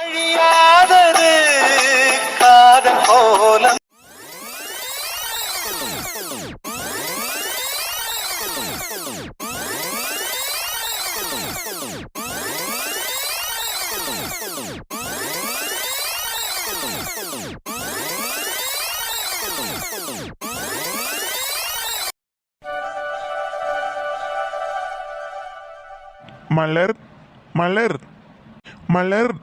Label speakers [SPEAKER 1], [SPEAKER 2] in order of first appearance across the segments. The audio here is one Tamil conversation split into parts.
[SPEAKER 1] அழியாதது காதல் போல
[SPEAKER 2] மலர் மலர் மலர்.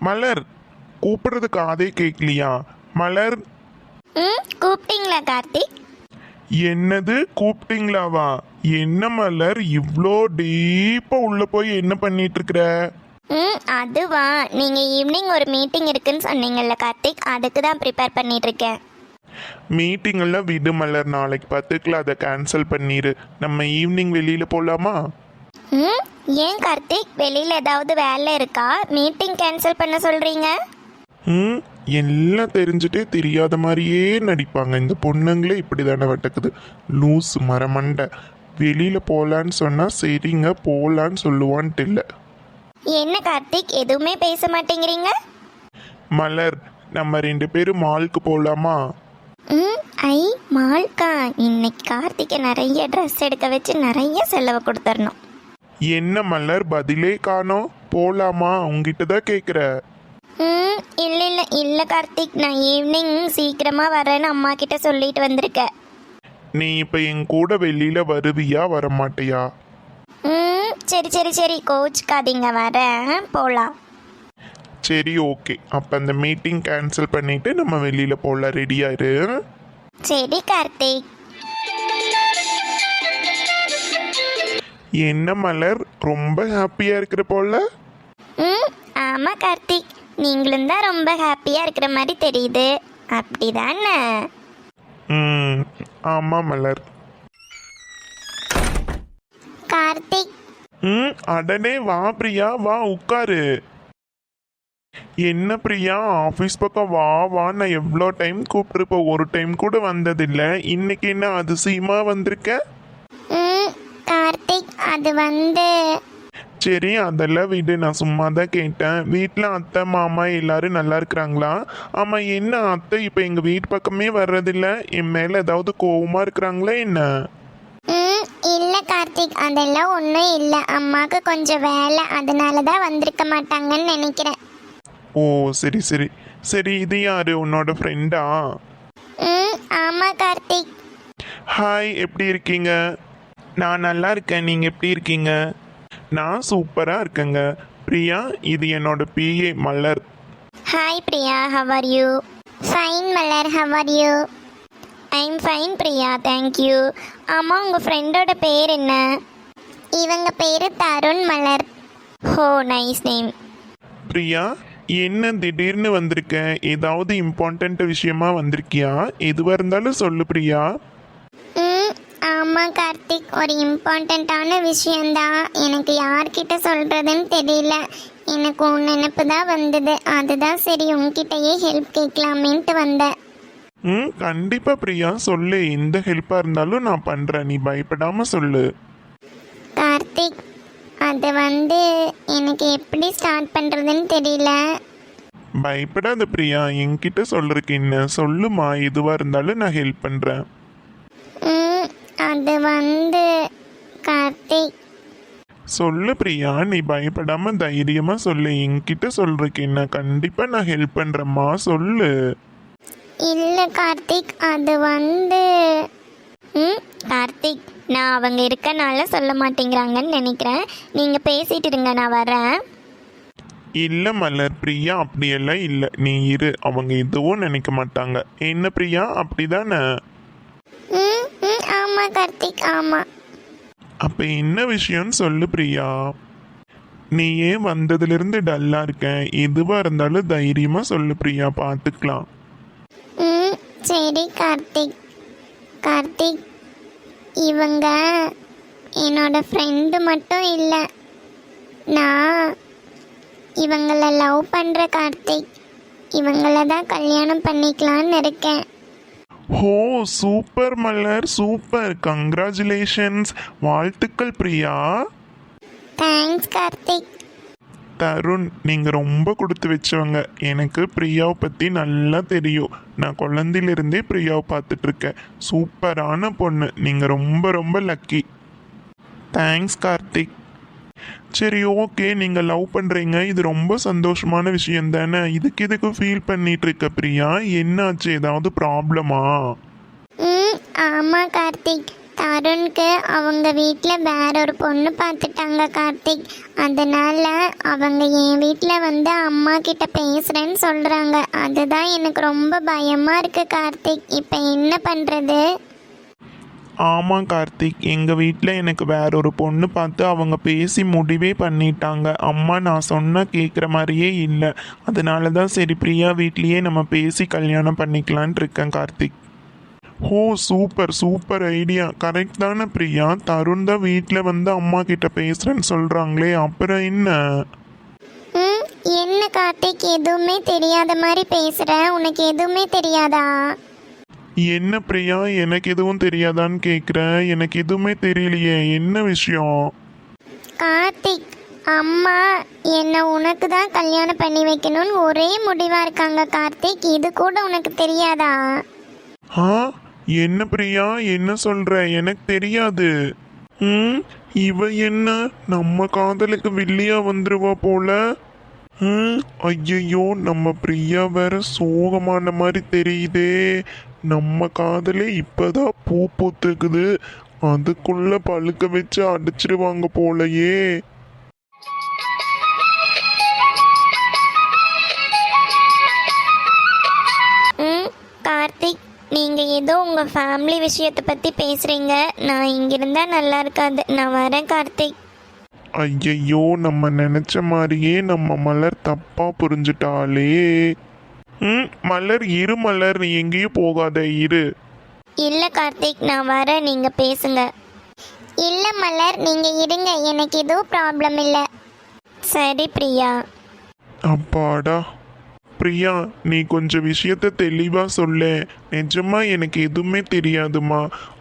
[SPEAKER 2] மலர் கூப்பிடுறது காதே கேட்கலையா மலர்.
[SPEAKER 3] ம் கூப்பிட்டீங்களா கார்த்திக்
[SPEAKER 2] என்னது கூப்பிட்டீங்களாவா? என்ன மலர் இவ்வளோ டீப்பா உள்ள போய் என்ன பண்ணிட்டு இருக்கிற
[SPEAKER 3] ம் அதுவா. நீங்கள் ஈவினிங் ஒரு மீட்டிங் இருக்குன்னு சொன்னீங்கல்ல கார்த்திக் அதுக்கு தான் ப்ரிப்பேர் பண்ணிட்டு இருக்கேன்
[SPEAKER 2] மீட்டிங் எல்லாம் விடு மலர் நாளைக்கு பத்துக்குள்ள அதை கேன்சல் பண்ணிடு நம்ம ஈவினிங் வெளியில போலாமா?
[SPEAKER 3] ம் ஏன் கார்த்திக்? வெளியில் ஏதாவது வேலை இருக்கா? மீட்டிங் கேன்சல் பண்ண சொல்கிறீங்க
[SPEAKER 2] ம் எல்லாம் தெரிஞ்சுட்டே தெரியாத மாதிரியே நடிப்பாங்க. இந்த பொண்ணுங்களே இப்படி தானே வட்டக்குது. லூஸ் மரமண்டை. வெளியில போலான்னு சொன்னா சரிங்க போலான்னு சொல்லுவான்ட்டு இல்லை.
[SPEAKER 3] என்ன கார்த்திக்? எதுவுமே பேச மாட்டேங்கிறீங்க?
[SPEAKER 2] மலர் நம்ம ரெண்டு பேரும் மாலுக்கு போலாமா?
[SPEAKER 3] ம் ஐ மால்கா இன்னைக்கு கார்த்திகை நிறைய ட்ரெஸ் எடுக்க வச்சு நிறைய செலவு கொடுத்துடணும்.
[SPEAKER 2] என்ன மலர் பதிலே காணோம் போலாமா? உங்ககிட்ட தான் கேட்குற
[SPEAKER 3] ம் இல்லை இல்லை இல்லை கார்த்திக் நான் ஈவினிங் சீக்கிரமாக வரேன்னு அம்மா கிட்ட சொல்லிட்டு வந்திருக்கேன்
[SPEAKER 2] நீ இப்போ என் கூட வெளியில வருவியா வரமாட்டியா?
[SPEAKER 3] ம் சரி சரி சரி கோச்சுக்காதீங்க வரேன் போகலாம்
[SPEAKER 2] சரி ஓகே. அப்போ அந்த மீட்டிங் கேன்சல் பண்ணிட்டு நம்ம வெளியில போகலாம் ரெடியா இரு.
[SPEAKER 3] சரி கார்த்திக்.
[SPEAKER 2] என்ன மலர்? ரொம்ப ஹாப்பியா இருக்கிற போல?
[SPEAKER 3] ம் ஆமாம் கார்த்திக். நீங்களும் தான் ரொம்ப ஹாப்பியாக இருக்கிற மாதிரி தெரியுது. அப்படி தானே
[SPEAKER 2] ம் ஆமா மலர்.
[SPEAKER 3] கார்த்திக்.
[SPEAKER 2] ம் அடனே வா பிரியா வா உட்காரு. என்ன பிரியா ஆஃபீஸ் பக்கம் வா வா நான் எவ்வளோ டைம் கூப்பிட்டுருப்ப ஒரு டைம் கூட வந்ததில்ல. இன்னைக்கு என்ன அதிசயமா வந்திருக்க?
[SPEAKER 3] அது வந்து
[SPEAKER 2] சரி அதெல்லாம் விடு. நான் சும்மா தான் கேட்டேன். வீட்டில் அத்தை மாமா எல்லாரும் நல்லா இருக்கிறாங்களா? ஆமாம் என்ன அத்தை? இப்போ எங்கள் வீட்டு பக்கமே வர்றதில்ல. என் மேலே ஏதாவது கோவமாக இருக்கிறாங்களா என்ன?
[SPEAKER 3] ம் இல்லை கார்த்திக். அதெல்லாம் ஒன்றும் இல்லை. அம்மாவுக்கு கொஞ்சம் வேலை. அதனால தான் வந்திருக்க மாட்டாங்கன்னு நினைக்கிறேன்.
[SPEAKER 2] ஓ சரி சரி. சரி இது யாரு? உன்னோட ஃப்ரெண்டா
[SPEAKER 3] ம் ஆமாம் கார்த்திக்.
[SPEAKER 2] ஹாய் எப்படி இருக்கீங்க? நான் நல்லா இருக்கேன் நீங்கள் எப்படி இருக்கீங்க? நான் சூப்பராக இருக்கேங்க. பிரியா இது என்னோட PA Malar.
[SPEAKER 3] Hi Priya how are you fine Malar how are you I'm fine Priya thank you ஆமாம் உங்கள் ஃப்ரெண்டோட பேர் என்ன? இவங்க பேர் தருண் மலர். ஹோ நைஸ் நேம்
[SPEAKER 2] பிரியா என்ன திடீர்னு வந்திருக்க? ஏதாவது இம்பார்ட்டண்ட் விஷயமா வந்திருக்கியா? எதுவாக இருந்தாலும் சொல்லு பிரியா.
[SPEAKER 3] ஆமாம் கார்த்திக் ஒரு இம்பார்ட்டண்ட்டான விஷயந்தான் எனக்கு யார்கிட்ட சொல்கிறதுன்னு தெரியல. எனக்கு உன் நினப்பு தான் வந்தது. அதுதான் சரி உன்கிட்டயே ஹெல்ப் கேட்கலாமேன்ட்டு வந்தேன்.
[SPEAKER 2] ம் கண்டிப்பாக பிரியா. சொல்லு எந்த ஹெல்ப்பாக இருந்தாலும் நான் பண்ணுறேன் நீ பயப்படாமல் சொல்லு.
[SPEAKER 3] கார்த்திக் அது வந்து எனக்கு எப்படி ஸ்டார்ட் பண்ணுறதுன்னு தெரியல.
[SPEAKER 2] பயப்படாத பிரியா. என்கிட்ட சொல்றதுக்கு என்ன? சொல்லுமா எதுவாக இருந்தாலும் நான் ஹெல்ப் பண்ணுறேன்
[SPEAKER 3] அது வந்து கார்த்திக்.
[SPEAKER 2] சொல்லு பிரியா நீ பயப்படாம தைரியமா சொல்லு. என்கிட்ட சொல்றதுக்கு என்ன? கண்டிப்பா நான் ஹெல்ப் பண்றேம்மா. சொல்லு.
[SPEAKER 3] இல்லை கார்த்திக் அது வந்து ம் கார்த்திக் நான் அவங்க இருக்கனால சொல்ல மாட்டேங்கிறாங்கன்னு நினைக்கிறேன். நீங்கள் பேசிட்டு இருங்க நான் வரேன்.
[SPEAKER 2] இல்ல மலர் பிரியா அப்படியெல்லாம் இல்ல. நீ இரு அவங்க எதுவும் நினைக்க மாட்டாங்க. என்ன பிரியா? அப்படிதானே?
[SPEAKER 3] ம் ம் ஆமாம் கார்த்திக் ஆமாம்
[SPEAKER 2] அப்ப என்ன விஷயம்னு சொல்லு பிரியா. நீ ஏன் வந்ததுலேருந்து டல்லா இருக்க. எதுவா இருந்தாலும் தைரியமா சொல்லு பிரியா. பார்த்துக்கலாம்
[SPEAKER 3] ம் சரி கார்த்திக். கார்த்திக் இவங்க என்னோட ஃப்ரெண்டு மட்டும் இல்லை. நான் இவங்கள லவ் பண்ணுற கார்த்திக். இவங்கள தான் கல்யாணம் பண்ணிக்கலான்னு இருக்கேன்.
[SPEAKER 2] ஹோ சூப்பர் மலர் சூப்பர். கங்க்ராச்சுலேஷன்ஸ் வாழ்த்துக்கள் பிரியா.
[SPEAKER 3] தேங்க்ஸ் கார்த்திக்.
[SPEAKER 2] தருண் நீங்கள் ரொம்ப கொடுத்து வச்சவங்க. எனக்கு பிரியாவை பற்றி நல்லா தெரியும். நான் குழந்தையிலிருந்தே பிரியாவை பார்த்துட்ருக்கேன். சூப்பரான பொண்ணு. நீங்கள் ரொம்ப ரொம்ப லக்கி தேங்க்ஸ் கார்த்திக். சரி ஓகே நீங்கள் லவ் பண்ணுறீங்க இது ரொம்ப சந்தோஷமான விஷயம் தானே. இதுக்கு இதுக்கு ஃபீல் பண்ணிட்டு இருக்க பிரியா? என்னாச்சு? ஏதாவது ப்ராப்ளமா
[SPEAKER 3] ம் ஆமாம் கார்த்திக். தருண்க்கு அவங்க வீட்டில் வேற ஒரு பொண்ணு பார்த்துட்டாங்க கார்த்திக். அதனால அவங்க என் வீட்டில் வந்து அம்மா கிட்ட பேசுகிறேன்னு சொல்கிறாங்க அதுதான் எனக்கு ரொம்ப பயமாக இருக்கு கார்த்திக். இப்போ என்ன பண்ணுறது
[SPEAKER 2] ஆமாம் கார்த்திக் எங்கள் வீட்டில் எனக்கு வேற ஒரு பொண்ணு பார்த்து அவங்க பேசி முடிவே பண்ணிட்டாங்க. அம்மா நான் சொன்னால் கேட்குற மாதிரியே இல்லை. அதனால தான் சரி பிரியா வீட்லேயே நம்ம பேசி கல்யாணம் பண்ணிக்கலான்ட்டு இருக்கேன் Karthik. Oh super super idea. Correct தானே பிரியா? தருண் தான் வீட்டில் வந்து அம்மா கிட்ட பேசுகிறேன்னு சொல்கிறாங்களே அப்புறம் என்ன?
[SPEAKER 3] என்ன கார்த்திக் எதுவுமே தெரியாத மாதிரி பேசுகிற உனக்கு எதுவுமே தெரியாதா?
[SPEAKER 2] என்ன பிரியா? எனக்கு எதுவும் தெரியாதான்னு கேட்குற எனக்கு எதுவுமே தெரியலையே. என்ன விஷயம்?
[SPEAKER 3] கார்த்திக் அம்மா என்னை உனக்கு தான் கல்யாணம் பண்ணி வைக்கணும்னு ஒரே முடிவாக இருக்காங்க கார்த்திக். இது கூட உனக்கு தெரியாதா?
[SPEAKER 2] ஆ? என்ன பிரியா? என்ன சொல்ற? எனக்கு தெரியாது. ம்? இவ என்ன? நம்ம காதலுக்கு வில்லியா வந்துருவா போல? ம்? ஐயையோ நம்ம பிரியா வேற சோகமான மாதிரி தெரியுதே. நம்ம காதலே இப்பதான் பூ பூத்துக்குது அதுக்குள்ள பழுக்க வச்சு அடிச்சிருவாங்க போலயே.
[SPEAKER 3] ம் கார்த்திக் நீங்கள் ஏதோ உங்கள் ஃபேமிலி விஷயத்தை பற்றி பேசுகிறீங்க நான் இங்கே இருந்தால் நல்லா இருக்காது. நான் வரேன் கார்த்திக்.
[SPEAKER 2] ஐயையோ நம்ம நினைச்ச மாதிரியே நம்ம மலர் தப்பா புரிஞ்சுட்டாளே ம் மலர் இரு மலர் நீ எங்கேயும் போகாத இரு.
[SPEAKER 3] இல்லை கார்த்திக் நான் வரேன் நீங்கள் பேசுங்க. இல்லை மலர் நீங்கள் இருங்க எனக்கு எதுவும் ப்ராப்ளம் இல்லை. சரி பிரியா.
[SPEAKER 2] அப்பாடா. பிரியா நீ கொஞ்சம் விஷயத்த தெளிவா சொல்ல. நிஜமா எனக்கு எதுவுமே தெரியாதுமா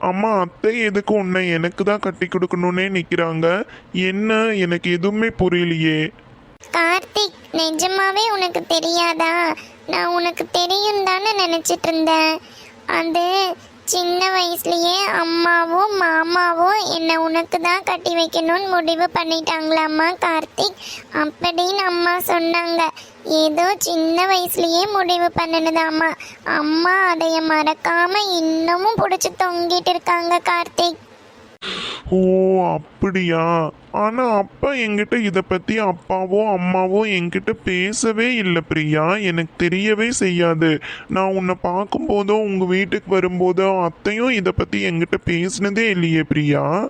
[SPEAKER 2] அம்மா அத்தை எதுக்கு உன்னை எனக்கு தான் கட்டி கொடுக்கணும்னே நிக்கிறாங்க? என்ன எனக்கு எதுவுமே புரியலையே.
[SPEAKER 3] கார்த்திக் நிஜமாவே உனக்கு தெரியாதா? நான் உனக்கு தெரியும் தானே நினச்சிட்டு இருந்தேன். அது சின்ன வயசுலயே அம்மாவும் மாமாவும் என்னை உனக்கு தான் கட்டி வைக்கணும்னு முடிவு பண்ணிட்டாங்களாம்மா கார்த்திக்? அப்படின்னு அம்மா சொன்னாங்க. ஏதோ சின்ன வயசுலயே முடிவு பண்ணினதாம்மா அம்மா அதைய மறக்காம இன்னமும் பிடிச்சி தொங்கிட்டு இருக்காங்க கார்த்திக்.
[SPEAKER 2] ஓ அப்படியா? ஆனால் அப்பா என்கிட்ட இதை பற்றி அப்பாவோ அம்மாவோ என்கிட்ட பேசவே இல்லை பிரியா. எனக்கு தெரியவே செய்யாது. நான் உன்னை பார்க்கும்போதோ உங்கள் வீட்டுக்கு வரும்போதோ அத்தையும் இதை பற்றி என்கிட்ட பேசினதே இல்லையே பிரியா.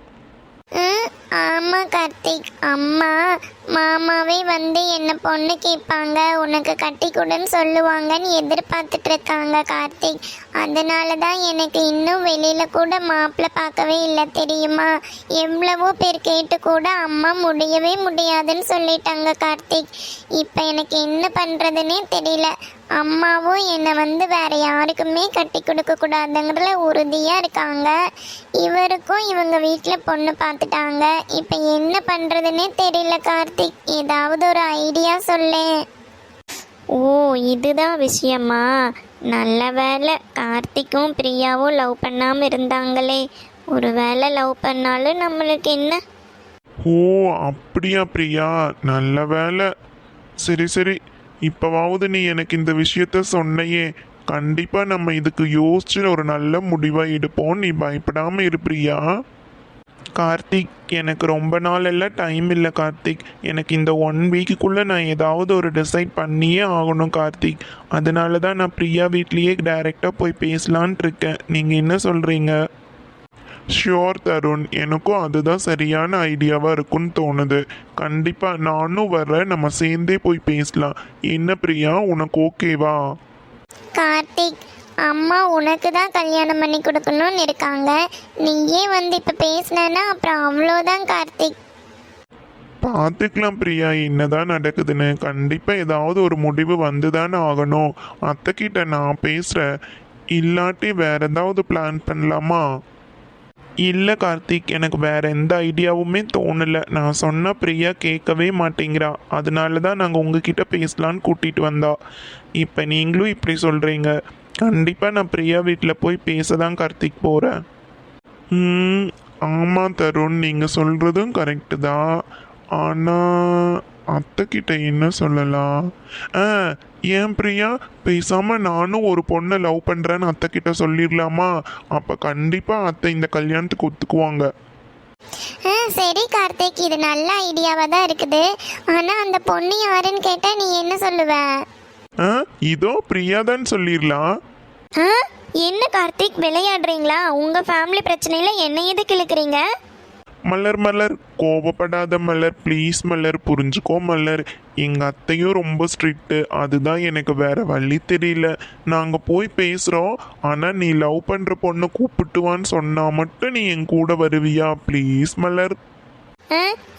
[SPEAKER 3] ஆமாம் கார்த்திக். அம்மா மாமாவே வந்து என்ன பொண்ணு கேட்பாங்க உனக்கு கட்டி கொடுன்னு சொல்லுவாங்கன்னு எதிர்பார்த்துட்டு இருக்காங்க கார்த்திக். அதனால தான் எனக்கு இன்னும் வெளியில் கூட மாப்பிள்ளை பார்க்கவே இல்லை தெரியுமா? எவ்வளவோ பேர் கேட்டு கூட அம்மா முடியவே முடியாதுன்னு சொல்லிட்டாங்க கார்த்திக். இப்போ எனக்கு என்ன பண்ணுறதுனே தெரியல. அம்மாவும் என்னை வந்து வேற யாருக்குமே கட்டி கொடுக்க கூடாதுங்கிறதுல உறுதியாக இருக்காங்க. இவருக்கும் இவங்க வீட்டில் பொண்ணு பார்த்துட்டாங்க. இப்போ என்ன பண்ணுறதுன்னே தெரியல கார்த்திக். ஏதாவது ஒரு ஐடியா சொல்லேன் ஓ இதுதான் விஷயமா? நல்ல வேலை கார்த்திக்கும் பிரியாவும் லவ் பண்ணாமல் இருந்தாங்களே. ஒரு வேளை லவ் பண்ணாலும் நம்மளுக்கு என்ன?
[SPEAKER 2] ஓ அப்படியா பிரியா? நல்ல வேலை சரி சரி. இப்போவாவது நீ எனக்கு இந்த விஷயத்த சொன்னையே. கண்டிப்பாக நம்ம இதுக்கு யோசிச்சு ஒரு நல்ல முடிவாக எடுப்போம் நீ பயப்படாமல் இருப்பியா கார்த்திக் எனக்கு ரொம்ப நாள் எல்லாம் டைம் இல்லை கார்த்திக். எனக்கு இந்த ஒன் வீக்குக்குள்ளே நான் ஏதாவது ஒரு டிசைட் பண்ணியே ஆகணும் கார்த்திக். அதனால தான் நான் பிரியா வீட்லேயே டைரெக்டாக போய் பேசலான்ட்டு இருக்கேன். நீங்கள் என்ன சொல்கிறீங்க ஷியோர் தருண் எனக்கும் அதுதான் சரியான ஐடியாவாக இருக்குன்னு தோணுது. கண்டிப்பாக நானும் வர்றேன். நம்ம சேர்ந்தே போய் பேசலாம். என்ன பிரியா உனக்கு ஓகேவா
[SPEAKER 3] கார்த்திக் அம்மா உனக்கு தான் கல்யாணம் பண்ணி கொடுக்கணும்னு இருக்காங்க. நீயே வந்து இப்போ பேசினேன்னா அப்புறம் அவ்வளோதான் கார்த்திக்.
[SPEAKER 2] பார்த்துக்கலாம் பிரியா என்னதான் நடக்குதுன்னு. கண்டிப்பாக ஏதாவது ஒரு முடிவு வந்து தானே ஆகணும். அத்தைக்கிட்ட நான் பேசுகிறேன் இல்லாட்டி வேற ஏதாவது பிளான் பண்ணலாமா? இல்லை கார்த்திக் எனக்கு வேற எந்த ஐடியாவுமே தோணலை. நான் சொன்ன பிரியா கேட்கவே மாட்டேங்கிறா. அதனால தான் நாங்கள் உங்ககிட்ட பேசலான்னு கூட்டிகிட்டு வந்தா. இப்போ நீங்களும் இப்படி சொல்கிறீங்க கண்டிப்பாக நான் பிரியா வீட்டில் போய் பேச தான் கார்த்திக் போகிறேன் ம் ஆமாம் தருண் நீங்கள் சொல்கிறதும் கரெக்டு தான் ஆனால் அத்தைக்கிட்ட என்ன சொல்லலாம்? ஆ ஏன் பிரியா? பேசாமல் நானும் ஒரு பொண்ணை லவ் பண்ணுறேன்னு அத்தைக்கிட்ட சொல்லிடலாமா? அப்போ கண்டிப்பாக அத்தை இந்த கல்யாணத்துக்கு ஒத்துக்குவாங்க.
[SPEAKER 4] ஆ சரி கார்த்திக் இது நல்ல ஐடியாவாக தான் இருக்குது. ஆனால் அந்த பொண்ணு யாருன்னு கேட்டால் நீ என்ன சொல்லுவ?
[SPEAKER 2] ஆ? இதோ பிரியா தான் சொல்லிடலாம்.
[SPEAKER 4] ஆ? என்ன கார்த்திக் விளையாடுறீங்களா? உங்கள் ஃபேமிலி பிரச்சனையில் என்ன எதுக்கு இழுக்கிறீங்க?
[SPEAKER 2] மலர் மலர் கோபப்படாத மலர் ப்ளீஸ் மலர் புரிஞ்சுக்கோ மலர். எங்கள் அத்தையும் ரொம்ப ஸ்ட்ரிக்ட்டு அதுதான் எனக்கு வேற வழி தெரியல. நாங்கள் போய் பேசுகிறோம் ஆனால் நீ லவ் பண்ணுற பொண்ணை கூப்பிட்டுவான்னு சொன்னால் மட்டும் நீ என் கூட வருவியா? ப்ளீஸ் மலர்.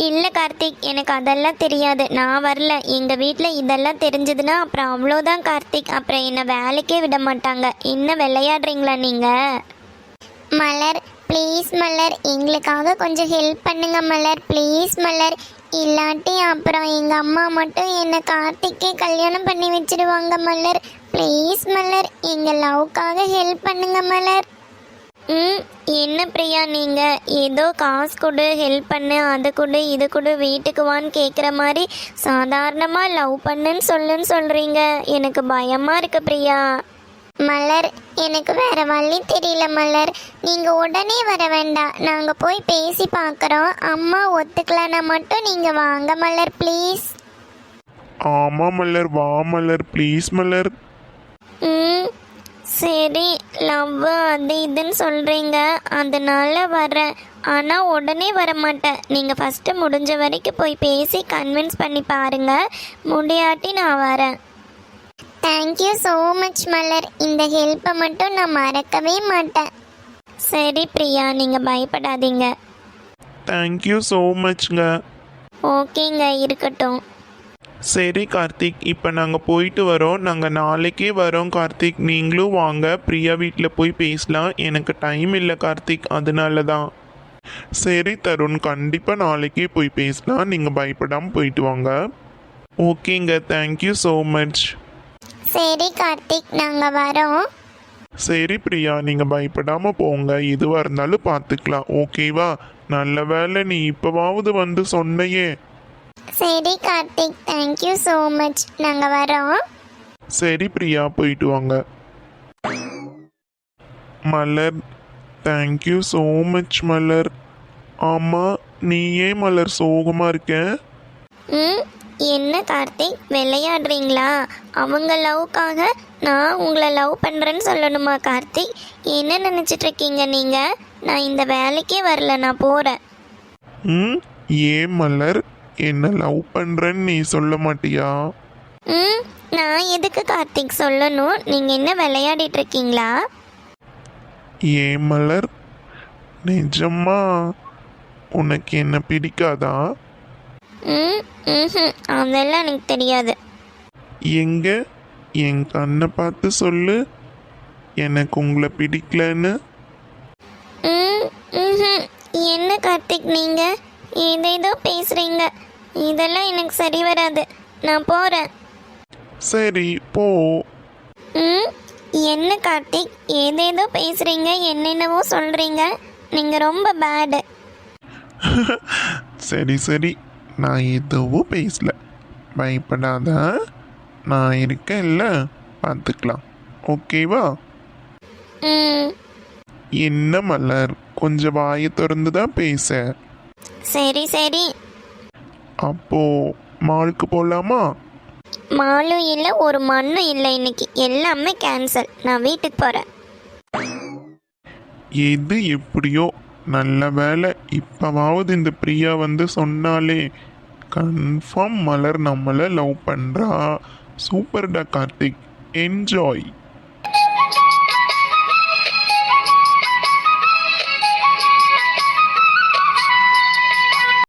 [SPEAKER 4] இல்லை கார்த்திக் எனக்கு அதெல்லாம் தெரியாது. நான் வரல. எங்கள் வீட்டில் இதெல்லாம் தெரிஞ்சதுன்னா அப்புறம் அவ்வளோதான் கார்த்திக். அப்புறம் என்னை வேலைக்கே விட மாட்டாங்க. என்ன விளையாடுறீங்களா நீங்கள் மலர் ப்ளீஸ் மலர். எங்களுக்காக கொஞ்சம் ஹெல்ப் பண்ணுங்க மலர். ப்ளீஸ் மலர். இல்லாட்டி அப்புறம் எங்கள் அம்மா மட்டும் என்னை கார்த்திக்கே கல்யாணம் பண்ணி வச்சிடுவாங்க மலர். ப்ளீஸ் மலர். எங்கள் லவ்க்காக ஹெல்ப் பண்ணுங்க மலர். ம் என்ன பிரியா நீங்கள் ஏதோ காசு கொடு ஹெல்ப் பண்ணு அது கொடு இது கொடு வீட்டுக்கு வான்னு கேட்குற மாதிரி சாதாரணமாக லவ் பண்ணுன்னு சொல்லுன்னு சொல்கிறீங்க எனக்கு பயமாக இருக்கு பிரியா. மலர் எனக்கு வேற வழி தெரியல மலர். நீங்கள் உடனே வர வேண்டாம். நாங்கள் போய் பேசி பார்க்குறோம் அம்மா ஒத்துக்கலன்னா மட்டும் நீங்கள் வாங்க மலர் ப்ளீஸ்
[SPEAKER 2] ஆமாம் மலர் வா மலர் ப்ளீஸ் மலர்.
[SPEAKER 4] ம் சரி லவ் அது இதுன்னு சொல்கிறீங்க அதனால வரேன். ஆனால் உடனே வர மாட்டேன் நீங்கள் ஃபஸ்ட்டு முடிஞ்ச வரைக்கும் போய் பேசி கன்வின்ஸ் பண்ணி பாருங்க. முடியாட்டி நான் வரேன். Thank you so much Malar. இந்த ஹெல்ப்பை மட்டும் நான் மறக்கவே மாட்டேன். சரி பிரியா நீங்கள் பயப்படாதீங்க.
[SPEAKER 2] தேங்க்யூ ஸோ மச்ங்க
[SPEAKER 4] ஓகேங்க இருக்கட்டும்.
[SPEAKER 2] சரி கார்த்திக் இப்போ நாங்கள் போயிட்டு வரோம். நாங்கள் நாளைக்கே வரோம் கார்த்திக். நீங்களும் வாங்க. பிரியா வீட்டில் போய் பேசலாம். எனக்கு டைம் இல்லை கார்த்திக். அதனால தான் சரி தருண் கண்டிப்பாக நாளைக்கே போய் பேசலாம். நீங்கள் பயப்படாமல் போயிட்டு வாங்க. ஓகேங்க தேங்க்யூ ஸோ மச்
[SPEAKER 4] சரி கார்த்திக் நாங்கள் வரோம்.
[SPEAKER 2] சரி பிரியா நீங்கள் பயப்படாமல் போங்க. எதுவாக இருந்தாலும் பார்த்துக்கலாம் ஓகேவா? நல்ல வேளை நீ இப்போவாவது வந்து சொன்னையே.
[SPEAKER 4] சரி கார்த்திக் தேங்க்யூ ஸோ மச் நாங்கள் வரோம்.
[SPEAKER 2] சரி பிரியா போயிட்டு வாங்க. Malar thank you so much Malar. ஆமாம் நீ ஏன் மலர் சோகமாக இருக்க?
[SPEAKER 4] ம் என்ன கார்த்திக் விளையாடுறீங்களா? அவங்க லவ்க்காக நான் உங்களை லவ் பண்ணுறேன்னு சொல்லணுமா கார்த்திக்? என்ன நினச்சிட்டு இருக்கீங்க நீங்கள் நான் இந்த வேலைக்கே வரல நான் போகிறேன்
[SPEAKER 2] ம் ஏன் மலர்? என்ன லவ் பண்ணுறேன்னு நீ சொல்ல மாட்டியா?
[SPEAKER 4] ம் நான் எதுக்கு கார்த்திக் சொல்லணும்? நீங்கள் என்ன விளையாடிட்டு இருக்கீங்களா?
[SPEAKER 2] ஏன் மலர்? நிஜமா? உனக்கு என்ன பிடிக்காதா?
[SPEAKER 4] ம் ம் அதெல்லாம் எனக்கு தெரியாது.
[SPEAKER 2] எங்க? என் கண்ணை பார்த்து சொல்லு. எனக்கு உங்களை பிடிக்கலன்னு.
[SPEAKER 4] ம் ம்ஹும். என்ன கார்த்திக் நீங்கள் ஏதேதோ பேசுகிறீங்க இதெல்லாம் எனக்கு சரி வராது. நான் போகிறேன்
[SPEAKER 2] சரி போ.
[SPEAKER 4] ம் என்ன கார்த்திக்? ஏதேதோ பேசுகிறீங்க என்னென்னவோ சொல்கிறீங்க நீங்கள் ரொம்ப பேடு
[SPEAKER 2] சரி சரி. நான் எதுவும் பேசல. பயப்படாத. நான் இருக்கேன்ல பார்த்துக்கலாம். ஓகேவா
[SPEAKER 4] ம்.
[SPEAKER 2] என்ன மலர்? கொஞ்சம் வாயை திறந்து தான் பேச.
[SPEAKER 4] சரி சரி.
[SPEAKER 2] அப்போ மாலுக்கு போகலாமா
[SPEAKER 4] மாலும் இல்லை ஒரு மண்ணும் இல்லை இன்னைக்கு. எல்லாமே கேன்சல் நான் வீட்டுக்கு போகிறேன்
[SPEAKER 2] எது எப்படியோ நல்ல வேலை இப்போவாவது இந்த பிரியா வந்து சொன்னாலே கன்ஃபார்ம் மலர் நம்மளை லவ் பண்ணுறா சூப்பர்டா கார்த்திக். என்ஜாய்